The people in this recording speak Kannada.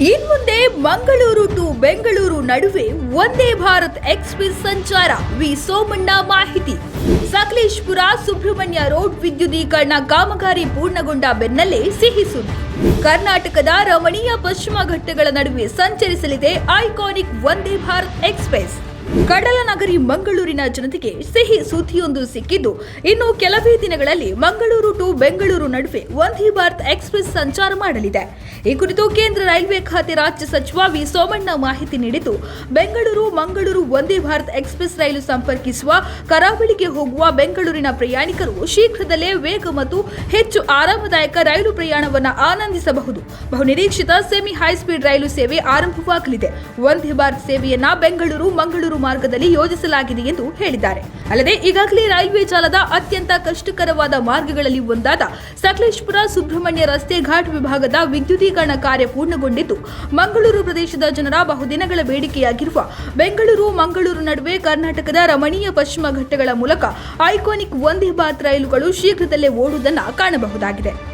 ಇನ್ಮುಂದೆ ಮಂಗಳೂರು ಟು ಬೆಂಗಳೂರು ನಡುವೆ ಒಂದೇ ಭಾರತ್ ಎಕ್ಸ್ಪ್ರೆಸ್ ಸಂಚಾರ. ವಿ. ಸೋಮಣ್ಣ ಮಾಹಿತಿ. ಸಕಲೇಶ್ಪುರ ಸುಬ್ರಹ್ಮಣ್ಯ ರೋಡ್ ವಿದ್ಯುದೀಕರಣ ಕಾಮಗಾರಿ ಪೂರ್ಣಗೊಂಡ ಬೆನ್ನಲ್ಲೇ ಸಿಹಿ ಕರ್ನಾಟಕದ ರಮಣೀಯ ಪಶ್ಚಿಮ ಘಟ್ಟಗಳ ನಡುವೆ ಸಂಚರಿಸಲಿದೆ ಐಕಾನಿಕ್ ವಂದೇ ಭಾರತ್ ಎಕ್ಸ್ಪ್ರೆಸ್. ಕಡಲ ನಗರಿ ಮಂಗಳೂರಿನ ಜನತೆಗೆ ಸಿಹಿ ಸುದ್ದಿಯೊಂದು ಸಿಕ್ಕಿದ್ದು. ಇನ್ನು ಕೆಲವೇ ದಿನಗಳಲ್ಲಿ ಮಂಗಳೂರು ಟು ಬೆಂಗಳೂರು ನಡುವೆ ವಂದೇ ಭಾರತ್ ಎಕ್ಸ್ಪ್ರೆಸ್ ಸಂಚಾರ ಮಾಡಲಿದೆ. ಈ ಕುರಿತು ಕೇಂದ್ರ ರೈಲ್ವೆ ಖಾತೆ ರಾಜ್ಯ ಸಚಿವ ವಿ. ಸೋಮಣ್ಣ ಮಾಹಿತಿ ನೀಡಿದ್ದು, ಬೆಂಗಳೂರು ಮಂಗಳೂರು ವಂದೇ ಭಾರತ್ ಎಕ್ಸ್ಪ್ರೆಸ್ ರೈಲು ಸಂಪರ್ಕಿಸುವ, ಕರಾವಳಿಗೆ ಹೋಗುವ ಬೆಂಗಳೂರಿನ ಪ್ರಯಾಣಿಕರು ಶೀಘ್ರದಲ್ಲೇ ವೇಗ ಮತ್ತು ಹೆಚ್ಚು ಆರಾಮದಾಯಕ ರೈಲು ಪ್ರಯಾಣವನ್ನು ಆನಂದಿಸಬಹುದು. ಬಹುನಿರೀಕ್ಷಿತ ಸೆಮಿ ಹೈಸ್ಪೀಡ್ ರೈಲು ಸೇವೆ ಆರಂಭವಾಗಲಿದೆ. ವಂದೇ ಭಾರತ್ ಸೇವೆಯನ್ನ ಬೆಂಗಳೂರು, ಮಂಗಳೂರು ಮಾರ್ಗದಲ್ಲಿ ಯೋಜಿಸಲಾಗಿದೆ ಎಂದು ಹೇಳಿದ್ದಾರೆ. ಅಲ್ಲದೆ ಈಗಾಗಲೇ ರೈಲ್ವೆ ಜಾಲದ ಅತ್ಯಂತ ಕಷ್ಟಕರವಾದ ಮಾರ್ಗಗಳಲ್ಲಿ ಒಂದಾದ ಸಕಲೇಶ್ಪುರ ಸುಬ್ರಹ್ಮಣ್ಯ ರಸ್ತೆ ಘಾಟ್ ವಿಭಾಗದ ವಿದ್ಯುದೀಕರಣ ಕಾರ್ಯ ಪೂರ್ಣಗೊಂಡಿದ್ದು, ಮಂಗಳೂರು ಪ್ರದೇಶದ ಜನರ ಬಹುದಿನಗಳ ಬೇಡಿಕೆಯಾಗಿರುವ ಬೆಂಗಳೂರು, ಮಂಗಳೂರು ನಡುವೆ ಕರ್ನಾಟಕದ ರಮಣೀಯ ಪಶ್ಚಿಮ ಘಟ್ಟಗಳ ಮೂಲಕ ಐಕಾನಿಕ್ ಒಂದೇ ಭಾರತ್ ರೈಲುಗಳು ಶೀಘ್ರದಲ್ಲೇ ಓಡುವುದನ್ನು ಕಾಣಬಹುದಾಗಿದೆ.